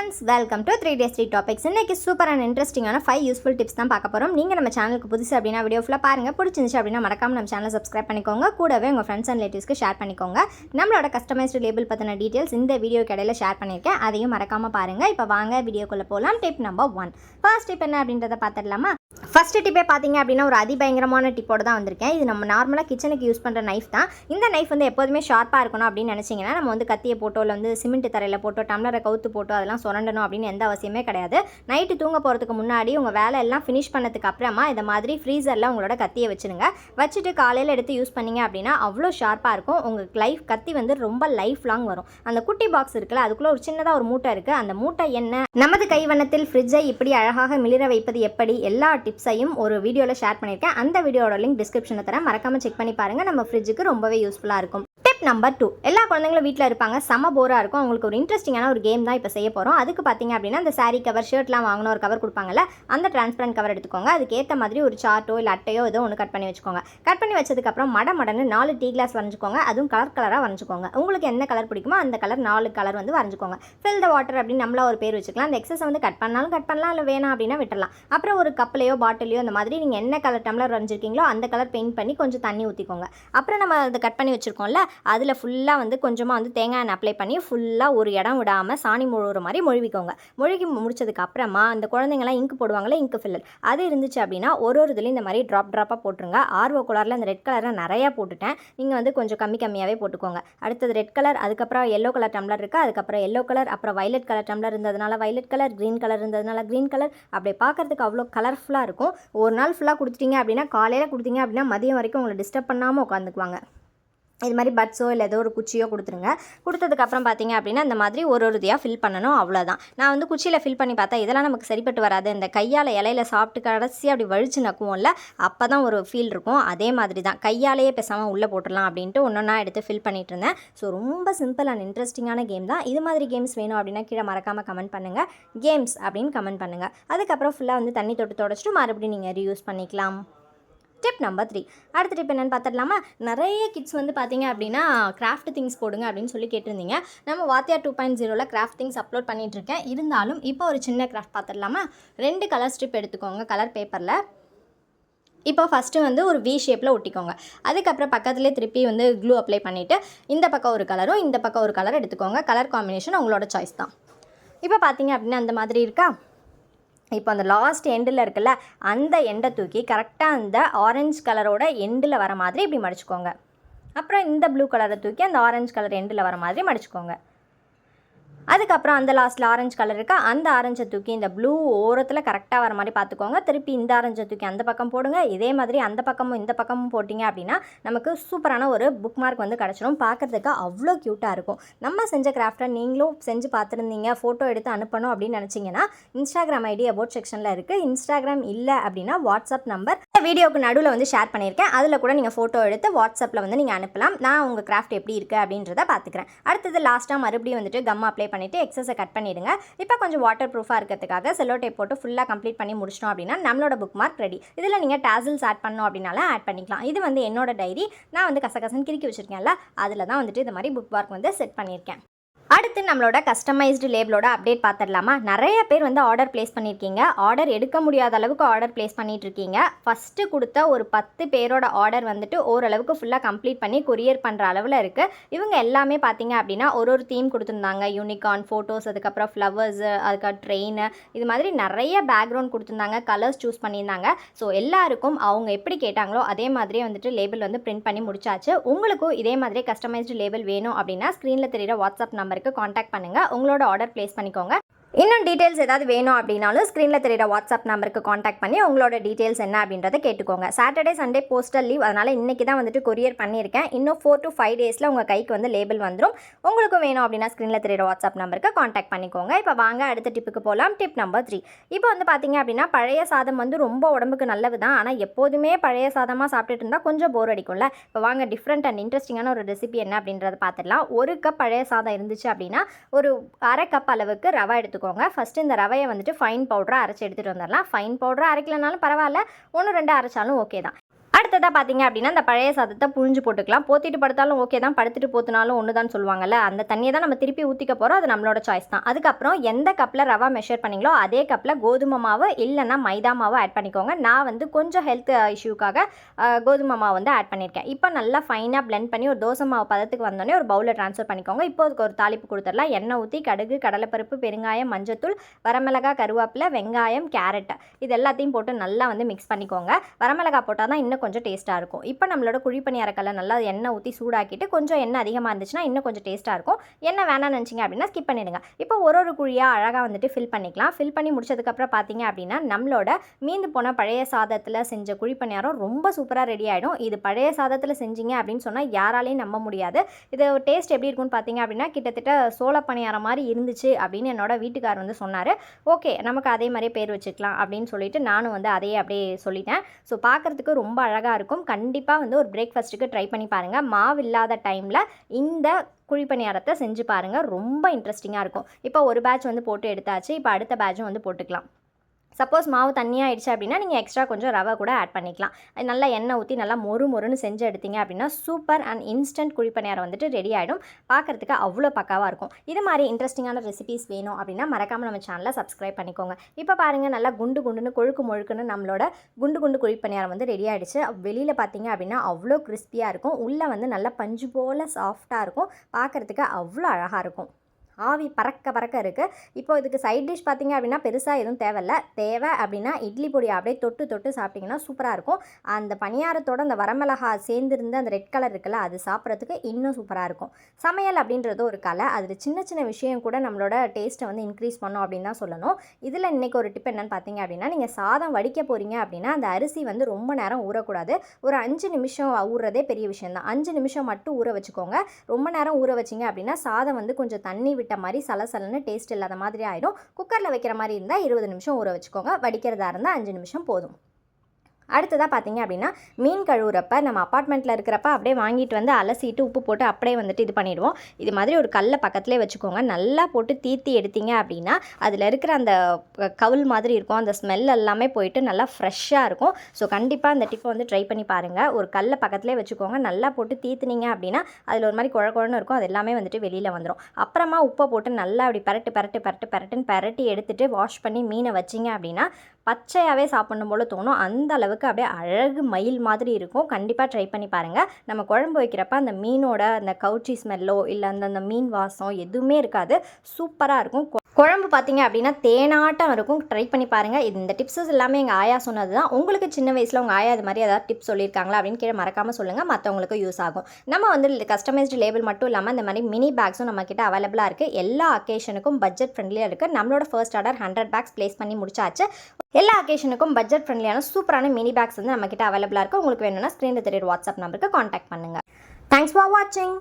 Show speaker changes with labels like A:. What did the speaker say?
A: Friends welcome to three days three topics இன்னைக்கு super and இன்ட்ரெஸ்டிங்கான five useful tips தான் பார்க்க போகிறோம் நீங்கள் நம்ம சேனலுக்கு புதுசு அப்படின்னா வீடியோ ஃபுல்லாக பாருங்கள் பிடிச்சிருந்துச்சு அப்படின்னா மறக்காம நம்ம சேனலை சப்ஸ்கிரைப் பண்ணிக்கோங்க. கூடவே உங்கள் ஃப்ரெண்ட்ஸ் அண்ட் ரிலேட்டிவ்ஸ்க்கு ஷேர் பண்ணிக்கோங்க. நம்மளோட கஸ்டமைஸ்டு லேபிள் பற்றின டீட்டெயில்ஸ் இந்த வீடியோ கடையில் ஷேர் பண்ணியிருக்கேன். அதையும் மறக்காமல் பாருங்கள் இப்போ வாங்க வீடியோக்குள்ளே போகலாம் tip number one first tip என்ன அப்படின்றத பார்த்துடலாமா? ஃபஸ்ட்டு டிப்பே பார்த்தீங்க அப்படின்னா ஒரு அதிபயங்கரமான டிப்போட தான் வந்திருக்கேன். இது நம்ம நார்மலாக கிச்சனுக்கு யூஸ் பண்ணுற நைஃப் தான். இந்த நைஃப் வந்து எப்போதுமே ஷார்ப்பாக இருக்கணும் அப்படின்னு நினச்சிங்கன்னா நம்ம வந்து கத்தியை போட்டோ இல்லை வந்து சிமெண்ட் தரையில் போட்டோ டம்ளரை கவுத்து போட்டோ அதெல்லாம் சுரண்டணும் அப்படின்னு எந்த அவசியமே கிடையாது. நைட்டு தூங்க போகிறதுக்கு முன்னாடி உங்கள் வேலை எல்லாம் ஃபினிஷ் பண்ணதுக்கு அப்புறமா இந்த மாதிரி ஃப்ரீசரில் உங்களோட கத்தியை வச்சுருங்க. வச்சுட்டு காலையில் எடுத்து யூஸ் பண்ணிங்க அப்படின்னா அவ்வளோ ஷார்ப்பாக இருக்கும். உங்களுக்கு லைஃப் கத்தி வந்து ரொம்ப லைஃப் லாங் வரும். அந்த குட்டி பாக்ஸ் இருக்குல்ல அதுக்குள்ளே ஒரு சின்னதாக ஒரு மூட்டை இருக்குது அந்த மூட்டை என்ன? நமது கைவண்ணத்தில் ஃப்ரிட்ஜை இப்படி அழகாக மிளிர வைப்பது எப்படி? எல்லா டிப்ஸையும் ஒரு வீடியோவில் ஷேர் பண்ணியிருக்கேன். அந்த வீடியோட லிங்க் டிஸ்கிரிப்ஷனில் தரேன். மறக்காமல் செக் பண்ணி பாருங்கள் நம்ம ஃப்ரிட்ஜுக்கு ரொம்பவே யூஸ்ஃபுல்லாக இருக்கும். டிப் நம்பர் டூ எல்லா குழந்தைங்களும் வீட்டில் இருப்பாங்க. செம போராக இருக்கும். அவங்களுக்கு ஒரு இன்ட்ரெஸ்டிங்கான ஒரு கேம் தான் இப்போ செய்ய போகிறோம் அதுக்கு பார்த்தீங்க அப்படின்னா அந்த saree கவர் ஷர்ட்லாம் வாங்கின ஒரு கவர் கொடுப்பாங்கல்ல அந்த டிரான்ஸ்பரண்ட் கவர் எடுத்துக்கோங்க. அதுக்கு ஏற்ற மாதிரி ஒரு சார்ட்டோ இல்லை அட்டையோ ஏதோ ஒன்று கட் பண்ணி வச்சுக்கோங்க. கட் பண்ணி வச்சதுக்கப்புறம் மட மடன்னு நாலு டீ கிளாஸ் வரைஞ்சிக்கோங்க. அதுவும் கலர் கலராக வரைஞ்சிக்கோங்க. உங்களுக்கு என்ன கலர் பிடிக்குமோ அந்த கலர் நாலு கலர் வந்து வரைஞ்சிக்கோங்க. ஃபில் த வாட்டர் அப்படின்னு நம்மளா ஒரு பேர் வச்சுக்கலாம். அந்த எக்ஸஸ் வந்து கட் பண்ணாலும் கட் பண்ணலாம் இல்லை வேணாம் அப்படின்னா விட்டுலாம் அப்புறம் ஒரு கப்லையோ பாட்டிலையோ அந்த மாதிரி நீங்கள் என்ன கலர் டம்ளர் வரைஞ்சிருக்கீங்களோ அந்த கலர் பெயிண்ட் பண்ணி கொஞ்சம் தண்ணி ஊற்றிக்கோங்க அப்புறம் நம்ம அதை கட் பண்ணி வச்சுருக்கோம்ல அதில் ஃபுல்லாக வந்து கொஞ்சமாக வந்து தேங்காய் எண்ணெய் அப்ளை பண்ணி ஃபுல்லாக ஒரு இடம் விடாமல் சாணி முழுகிற மாதிரி மொழிவிக்கோங்க மொழிகி முடிச்சதுக்கு அப்புறமா அந்த குழந்தைங்களாம் இங்கு போடுவாங்களே இங்கு ஃபில்லர் அது இருந்துச்சு அப்படின்னா ஒரு ஒரு இதுலேயும் இந்த மாதிரி ட்ராப் ட்ராப்பாக போட்டுருங்க. ஆர்வ கலரில் அந்த ரெட் கலரை நிறையா போட்டுட்டேன். நீங்கள் வந்து கொஞ்சம் கம்மி கம்மியாகவே போட்டுக்கோங்க. அடுத்தது ரெட் கலர் அதுக்கப்புறம் எல்லோ கலர் டம்ளர் இருக்குது அதுக்கப்புறம் எல்லோ கலர் அப்புறம் வைலட் கலர் டம்ளர் இருந்ததுனால வைலட் கலர் க்ரீன் கலர் இருந்ததுனால க்ரீன் கலர் அப்படி பார்க்கறதுக்கு அவ்வளோ கலர்ஃபுல்லாக இருக்கும். ஒரு நாள் ஃபுல்லாக கொடுத்துட்டீங்க அப்படின்னா காலையில் கொடுத்தீங்க அப்படின்னா மதியம் வரைக்கும் உங்களை டிஸ்டர்ப் பண்ணாமல் உட்காந்துக்குவாங்க. இது மாதிரி பட்ஸோ இல்லை ஏதோ ஒரு குச்சியோ கொடுத்துருங்க. கொடுத்ததுக்கப்புறம் பார்த்தீங்க அப்படின்னா இந்த மாதிரி ஒரு ஒரு இதையாக ஃபில் பண்ணணும் அவ்வளோதான் நான் வந்து குச்சியில் ஃபில் பண்ணி பார்த்தா இதெல்லாம் நமக்கு சரிப்பட்டு வராது. இந்த கையால் இலையில சாப்பிட்டு கடைசி அப்படி வழிச்சு நக்குவோம்ல அப்போ தான் ஒரு ஃபீல் இருக்கும். அதே மாதிரி தான் கையாலேயே பேசாமல் உள்ளே போட்டுடலாம் அப்படின்ட்டு ஒன்றா எடுத்து ஃபில் பண்ணிட்டு இருந்தேன். ஸோ ரொம்ப சிம்பிள் அண்ட் இன்ட்ரெஸ்டிங்கான கேம் தான். இது மாதிரி கேம்ஸ் வேணும் அப்படின்னா கீழே மறக்காமல் கமெண்ட் பண்ணுங்கள் கேம்ஸ் அப்படின்னு கமெண்ட் பண்ணுங்கள் அதுக்கப்புறம் ஃபுல்லாக வந்து தண்ணி தொட்டு தொடச்சிட்டு மறுபடியும் நீங்கள் ரீயூஸ் பண்ணிக்கலாம். ஸ்டெப் நம்பர் த்ரீ அடுத்த டிப் என்னென்னு பார்த்துடலாமா? நிறைய கிட்ஸ் வந்து பார்த்தீங்க அப்படின்னா கிராஃப்ட் திங்ஸ் போடுங்க அப்படின்னு சொல்லி கேட்டிருந்தீங்க. நம்ம வாத்தியார் டூ பாயிண்ட் ஜீரோவில் கிராஃப்ட் திங்ஸ் அப்லோட் பண்ணிகிட்ருக்கேன் இருந்தாலும் இப்போ ஒரு சின்ன கிராஃப்ட் பார்த்துடலாமா? ரெண்டு கலர் ஸ்ட்ரிப் எடுத்துக்கோங்க கலர் பேப்பரில் இப்போ ஃபஸ்ட்டு வந்து ஒரு வி ஷேப்பில் ஒட்டிக்கோங்க. அதுக்கப்புறம் பக்கத்துலேயே திருப்பி வந்து க்ளூ அப்ளை பண்ணிவிட்டு இந்த பக்கம் ஒரு கலரும் இந்த பக்கம் ஒரு கலர் எடுத்துக்கோங்க. கலர் காம்பினேஷன் உங்களோட சாய்ஸ் தான். இப்போ பார்த்தீங்க அப்படின்னா அந்த மாதிரி இருக்கா? இப்போ அந்த லாஸ்ட் எண்டில் இருக்குல்ல அந்த எண்டை தூக்கி கரெக்டாக அந்த ஆரஞ்சு கலரோட எண்டில் வர மாதிரி இப்படி மடிச்சுக்கோங்க. அப்புறம் இந்த ப்ளூ கலரை தூக்கி அந்த ஆரஞ்சு கலர் எண்டில் வர மாதிரி மடிச்சுக்கோங்க. அதுக்கப்புறம் அந்த லாஸ்ட்டில் ஆரஞ்சு கலர் இருக்கா? அந்த ஆரஞ்சை தூக்கி இந்த ப்ளூ ஓரத்தில் கரெக்டாக வர மாதிரி பார்த்துக்கோங்க. திருப்பி இந்த ஆரஞ்சை தூக்கி அந்த பக்கம் போடுங்க. இதே மாதிரி அந்த பக்கமும் இந்த பக்கமும் போட்டிங்க அப்படின்னா நமக்கு சூப்பரான ஒரு புக் மார்க் வந்து கிடச்சிடும் பார்க்குறதுக்கு அவ்வளோ க்யூட்டாக இருக்கும். நம்ம செஞ்ச கிராஃப்டை நீங்களும் செஞ்சு பார்த்துருந்தீங்க ஃபோட்டோ எடுத்து அனுப்பணும் அப்படின்னு நினச்சிங்கன்னா இன்ஸ்டாகிராம் ஐடி அபோட் செக்ஷனில் இருக்குது இன்ஸ்டாகிராம் இல்லை அப்படின்னா வாட்ஸ்அப் நம்பர் வீடியோக்கு நடுவில் வந்து ஷேர் பண்ணியிருக்கேன். அதில் கூட நீங்கள் ஃபோட்டோ எடுத்து வாட்ஸ்அப்பில் வந்து நீங்கள் அனுப்பலாம். நான் உங்கள் கிராஃப்ட் எப்படி இருக்குது அப்படின்றத பார்த்துக்கிறேன் அடுத்தது லாஸ்ட்டாக மறுபடியும் வந்துட்டு கம் அப்ளை பண்ணிவிட்டு எக்ஸஸை கட் பண்ணிவிடுங்க இப்போ கொஞ்சம் வாட்டர் ப்ரூஃபாக இருக்கிறதுக்காக செல்லோ டேப் போட்டு ஃபுல்லாக கம்ப்ளீட் பண்ணி முடிச்சிட்டோம் அப்படின்னா நம்மளோட புக் மார்க் ரெடி இதில் நீங்கள் டேசில்ஸ் ஆட் பண்ணோம் அப்படின்னால ஆட் பண்ணிக்கலாம். இது வந்து என்னோட டைரி நான் வந்து கசகசன்னு கிறுக்கி வச்சுருக்கேன்ல அதில் தான் வந்துட்டு இந்த மாதிரி புக் மார்க் வந்து செட் பண்ணியிருக்கேன். அடுத்து நம்மளோட கஸ்டமைஸ்டு லேபிளோட அப்டேட் பார்த்துடலாமா நிறைய பேர் வந்து ஆர்டர் ப்ளேஸ் பண்ணியிருக்கீங்க ஆர்டர் எடுக்க முடியாத அளவுக்கு ஆர்டர் ப்ளேஸ் பண்ணிட்டு இருக்கீங்க ஃபஸ்ட்டு கொடுத்த ஒரு பத்து பேரோட ஆர்டர் வந்துட்டு ஓரளவுக்கு ஃபுல்லாக கம்ப்ளீட் பண்ணி கொரியர் பண்ணுற அளவில் இருக்குது இவங்க எல்லாமே பார்த்தீங்க அப்படின்னா ஒரு ஒரு தீம் கொடுத்துருந்தாங்க. யூனிகார்ன் ஃபோட்டோஸ் அதுக்கப்புறம் ஃப்ளவர்ஸு அதுக்கப்புறம் ட்ரெயின் இது மாதிரி நிறைய பேக்ரவுண்ட் கொடுத்துருந்தாங்க. கலர்ஸ் சூஸ் பண்ணியிருந்தாங்க. ஸோ எல்லாருக்கும் அவங்க எப்படி கேட்டாங்களோ அதே மாதிரியே வந்துட்டு லேபிள் வந்து பிரிண்ட் பண்ணி முடிச்சாச்சு. உங்களுக்கும் இதே மாதிரி கஸ்டமைஸ்டு லேபிள் வேணும் அப்படின்னா ஸ்க்ரீனில் தெரியிற வாட்ஸ்அப் நம்பர் நம்பருக்கு காண்டாக்ட் பண்ணுங்கள் உங்களோட ஆர்டர் ப்ளேஸ் பண்ணிக்கோங்க. இன்னும் டீட்டெயில்ஸ் ஏதாவது வேணும் அப்படின்னாலும் ஸ்க்ரீனில் தெரியிற வாட்ஸ்அப் நம்பருக்கு காண்டாக்ட் பண்ணி உங்களோட டீட்டெயில்ஸ் என்ன அப்படின்றத கேட்டுக்கோங்க. சாட்டர்டே சண்டே போஸ்டல் லீவ் அதனால் இன்றைக்கி தான் வந்துட்டு கொரியர் பண்ணியிருக்கேன். இன்னும் ஃபோர் டு ஃபைவ் டேஸில் உங்கள் கைக்கு வந்து லேபிள் வந்துடும் உங்களுக்கும் வேணும் அப்படின்னா ஸ்க்ரீனில் தெரியிற வாட்ஸ்அப் நம்பருக்கு காண்டாக்ட் பண்ணிக்கோங்க. இப்போ வாங்க அடுத்த டிப்புக்கு போகலாம் டிப் நம்பர் த்ரீ இப்போ வந்து பார்த்தீங்க அப்படின்னா பழைய சாதம் வந்து ரொம்ப உடம்புக்கு நல்லது தான். ஆனால் எப்போதுமே பழைய சாதமாக சாப்பிட்டுட்டு இருந்தால் கொஞ்சம் போர் அடிக்கும்ல. இப்போ வாங்க டிஃப்ரெண்ட் அண்ட் இன்ட்ரெஸ்டிங்கான ஒரு ரெசிபி என்ன அப்படின்றத பார்த்துடலாம் ஒரு கப் பழைய சாதம் இருந்துச்சு அப்படின்னா ஒரு அரை கப் அளவுக்கு ரவை எடுத்துக்கோங்க. ஃபஸ்ட்டு இந்த ரவையை வந்துட்டு ஃபைன் பவுடராக அரைச்சி எடுத்துகிட்டு வந்துடலாம். ஃபைன் பவுடராக அரைக்கலனாலும் பரவாயில்ல. ஒன்று ரெண்டு அரைச்சாலும் ஓகே தான். அடுத்ததாக பார்த்தீங்க அப்படின்னா அந்த பழைய சாதத்தை புழிஞ்சு போட்டுக்கலாம். போத்திட்டு படுத்தாலும் ஓகே தான். படுத்துட்டு போத்தினாலும் ஒன்று தான் சொல்லுவாங்கல்ல. அந்த தண்ணியை தான் நம்ம திருப்பி ஊற்றிக்க போகிறோம் அது நம்மளோட சாய்ஸ் தான். அதுக்கப்புறம் எந்த கப்பில் ரவா மெஷர் பண்ணீங்களோ அதே கப்பில் கோதுமை மாவு இல்லைன்னா மைதா மாவு ஆட் பண்ணிக்கோங்க. நான் வந்து கொஞ்சம் ஹெல்த் இஷ்யூக்காக கோதுமை மாவு வந்து ஆட் பண்ணியிருக்கேன். இப்போ நல்லா ஃபைனாக பிளெண்ட் பண்ணி ஒரு தோசை மாவு பதத்துக்கு வந்தோடனே ஒரு பவுலில் ட்ரான்ஸ்ஃபர் பண்ணிக்கோங்க. இப்போ அதுக்கு ஒரு தாளிப்பு கொடுத்துடலாம். எண்ணெய் ஊற்றி கடுகு கடலைப்பருப்பு பெருங்காயம் மஞ்சத்தூள் வரமிளகா கருவேப்பிலை வெங்காயம் கேரட் இது எல்லாத்தையும் போட்டு நல்லா வந்து மிக்ஸ் பண்ணிக்கோங்க. வரமிளகா போட்டால் தான் இன்னும் கொஞ்சம் டேஸ்ட்டாக இருக்கும். இப்போ நம்மளோட குழிப்பணியாரக்கல்ல நல்லா எண்ணெய் ஊற்றி சூடாக்கிட்டு கொஞ்சம் எண்ணெய் அதிகமாக இருந்துச்சுன்னா இன்னும் கொஞ்சம் டேஸ்ட்டாக இருக்கும். எண்ணெய் வேணாம்னு நினச்சிங்க அப்படின்னா ஸ்கிப் பண்ணிடுங்க. இப்போ ஒரு ஒரு குழியாக அழகாக வந்துட்டு ஃபில் பண்ணிக்கலாம். ஃபில் பண்ணி முடிச்சதுக்கப்புறம் பார்த்தீங்க அப்படின்னா நம்மளோட மீந்து போன பழைய சாதத்தில் செஞ்ச குழிப்பணியாரம் ரொம்ப சூப்பராக ரெடி ஆகிடும் இது பழைய சாதத்தில் செஞ்சீங்க அப்படின்னு சொன்னால் யாராலையும் நம்ப முடியாது. இது டேஸ்ட் எப்படி இருக்கும்னு பார்த்தீங்க அப்படின்னா கிட்டத்தட்ட சோள பணியாரம் மாதிரி இருந்துச்சு அப்படின்னு என்னோட வீட்டுக்கார் வந்து சொன்னார். ஓகே நமக்கு அதே மாதிரியே பேர் வச்சுக்கலாம் அப்படின்னு சொல்லிட்டு நானும் வந்து அதையே அப்படியே சொல்லிட்டேன். ஸோ பார்க்குறதுக்கு ரொம்ப அழகாக இருக்கும். கண்டிப்பாக வந்து ஒரு பிரேக்ஃபாஸ்ட்டுக்கு ட்ரை பண்ணி பாருங்கள் மாவு இல்லாத டைமில் இந்த குழிப்பணியாரத்தை செஞ்சு பாருங்கள் ரொம்ப இன்ட்ரெஸ்டிங்காக இருக்கும். இப்போ ஒரு பேட்ச் வந்து போட்டு எடுத்தாச்சு. இப்போ அடுத்த பேட்சும் வந்து போட்டுக்கலாம். சப்போஸ் மாவு தண்ணியாக ஆயிடுச்சு அப்படின்னா நீங்கள் எக்ஸ்ட்ரா கொஞ்சம் ரவை கூட ஆட் பண்ணிக்கலாம். நல்லா எண்ணெய் ஊற்றி நல்லா மொறு மொறுன்னு செஞ்சு எடுத்தீங்க அப்படின்னா சூப்பர் அண்ட் இன்ஸ்டன்ட் குழிப்பணியாரம் வந்துட்டு ரெடி ஆகிடும் பார்க்குறதுக்கு அவ்வளோ பக்காவாக இருக்கும். இது மாதிரி இன்ட்ரெஸ்டிங்கான ரெசிபிஸ் வேணும் அப்படின்னா மறக்காமல் நம்ம சேனலை சப்ஸ்கிரைப் பண்ணிக்கோங்க. இப்போ பாருங்கள் நல்லா குண்டு குண்டுன்னு கொழுக்கு முழுக்குன்னு நம்மளோட குண்டு குண்டு குழிப்பணியாரம் வந்து ரெடி ஆகிடுச்சு வெளியில் பார்த்தீங்க அப்படின்னா அவ்வளோ கிறிஸ்பியாக இருக்கும். உள்ளே வந்து நல்லா பஞ்சு போல் சாஃப்டாக இருக்கும். பார்க்குறதுக்கு அவ்வளோ அழகாக இருக்கும். ஆவி பறக்க பறக்க இருக்குது இப்போ இதுக்கு சைட் டிஷ் பார்த்தீங்க அப்படின்னா பெருசாக எதுவும் தேவையில்ல. தேவை அப்படின்னா இட்லி பொடி அப்படியே தொட்டு தொட்டு சாப்பிட்டிங்கன்னா சூப்பராக இருக்கும். அந்த பணியாரத்தோட அந்த வரமிளகா சேர்ந்துருந்த அந்த ரெட் கலர் இருக்குல்ல அது சாப்பிட்றதுக்கு இன்னும் சூப்பராக இருக்கும். சமையல் அப்படின்றது ஒரு கலை. அதில் சின்ன சின்ன விஷயம் கூட நம்மளோட டேஸ்ட்டை வந்து இன்க்ரீஸ் பண்ணோம் அப்படின்னு தான் சொல்லணும். இதில் இன்றைக்கி ஒரு டிப் என்னென்னு பார்த்தீங்க அப்படின்னா நீங்கள் சாதம் வடிக்க போகிறீங்க அப்படின்னா அந்த அரிசி வந்து ரொம்ப நேரம் ஊறக்கூடாது. ஒரு அஞ்சு நிமிஷம் ஊறுறதே பெரிய விஷயம் தான் அஞ்சு நிமிஷம் மட்டும் ஊற வச்சுக்கோங்க. ரொம்ப நேரம் ஊற வச்சிங்க அப்படின்னா சாதம் வந்து கொஞ்சம் தண்ணி விட்டு மாதிரி சலசலன்னு டேஸ்ட் இல்லாத மாதிரி ஆகிடும் குக்கரில் வைக்கிற மாதிரி இருந்தால் இருபது நிமிஷம் ஊற வச்சுக்கோங்க. வடிக்கிறதா இருந்தால் அஞ்சு நிமிஷம் போதும். அடுத்ததாக பார்த்தீங்க அப்படின்னா மீன் கழுவுறப்ப நம்ம அப்பார்ட்மெண்ட்டில் இருக்கிறப்ப அப்படியே வாங்கிட்டு வந்து அலசிட்டு உப்பு போட்டு அப்படியே வந்துட்டு இது பண்ணிடுவோம். இது மாதிரி ஒரு கல்லை பக்கத்துலேயே வச்சுக்கோங்க. நல்லா போட்டு தீர்த்தி எடுத்தீங்க அப்படின்னா அதில் இருக்கிற அந்த கவுல் மாதிரி இருக்கும். அந்த ஸ்மெல் எல்லாமே போயிட்டு நல்லா ஃப்ரெஷ்ஷாக இருக்கும். ஸோ கண்டிப்பாக அந்த டிப்பை வந்து ட்ரை பண்ணி பாருங்கள் ஒரு கல்லை பக்கத்துலேயே வச்சுக்கோங்க. நல்லா போட்டு தீத்துனீங்க அப்படின்னா அதில் ஒரு மாதிரி குழ குழன்னு இருக்கும். அது எல்லாமே வந்துட்டு வெளியில் வந்துடும் அப்புறமா உப்பை போட்டு நல்லா அப்படி பரட்டு பரட்டு பரட்டு பரட்டுன்னு பரட்டி எடுத்துட்டு வாஷ் பண்ணி மீனை வச்சிங்க அப்படின்னா பச்சையாகவே சாப்பிடணும் போல் தோணும். அந்த அளவுக்கு அப்படியே அழகு மயில் மாதிரி இருக்கும். கண்டிப்பாக ட்ரை பண்ணி பாருங்கள் நம்ம குழம்பு வைக்கிறப்ப அந்த மீனோட அந்த கவுச்சி ஸ்மெல்லோ இல்லை அந்த அந்த மீன் வாசம் எதுவுமே இருக்காது. சூப்பராக இருக்கும். கொ- குழம்பு பார்த்தீங்க அப்படின்னா தேனாட்டம் இருக்கும். ட்ரை பண்ணி பாருங்கள் இந்த டிப்ஸஸ் எல்லாமே எங்கள் ஆயா சொன்னது தான் உங்களுக்கு சின்ன வயசில் உங்கள் ஆயா இது மாதிரி ஏதாவது டிப்ஸ் சொல்லியிருக்காங்களா அப்படின்னு கீழே மறக்காமல் சொல்லுங்கள் மற்றவங்களுக்கு யூஸ் ஆகும். நம்ம வந்து கஸ்டமைஸ்டு லேபிள் மட்டும் இல்லாமல் இந்த மாதிரி மினி பேக்ஸும் நம்ம கிட்ட அவைலபிளாக இருக்குது எல்லா அக்கேஷனுக்கும் பட்ஜெட் ஃப்ரெண்ட்லியாக இருக்குது நம்மளோட first order hundred packs place பண்ணி முடிச்சாச்சு. எல்லா அக்கேஷனுக்கும் பட்ஜெட் ஃப்ரெண்ட்லியான சூப்பரான மினி பேக்ஸ் வந்து நம்மக்கிட்ட அவைலபிளாக இருக்குது உங்களுக்கு வேணும்னா ஸ்க்ரீனில் தெரியுற வாட்ஸ்அப் நம்பருக்கு காண்டாக்ட் பண்ணுங்கள் தேங்க்ஸ் ஃபார் வாட்சிங்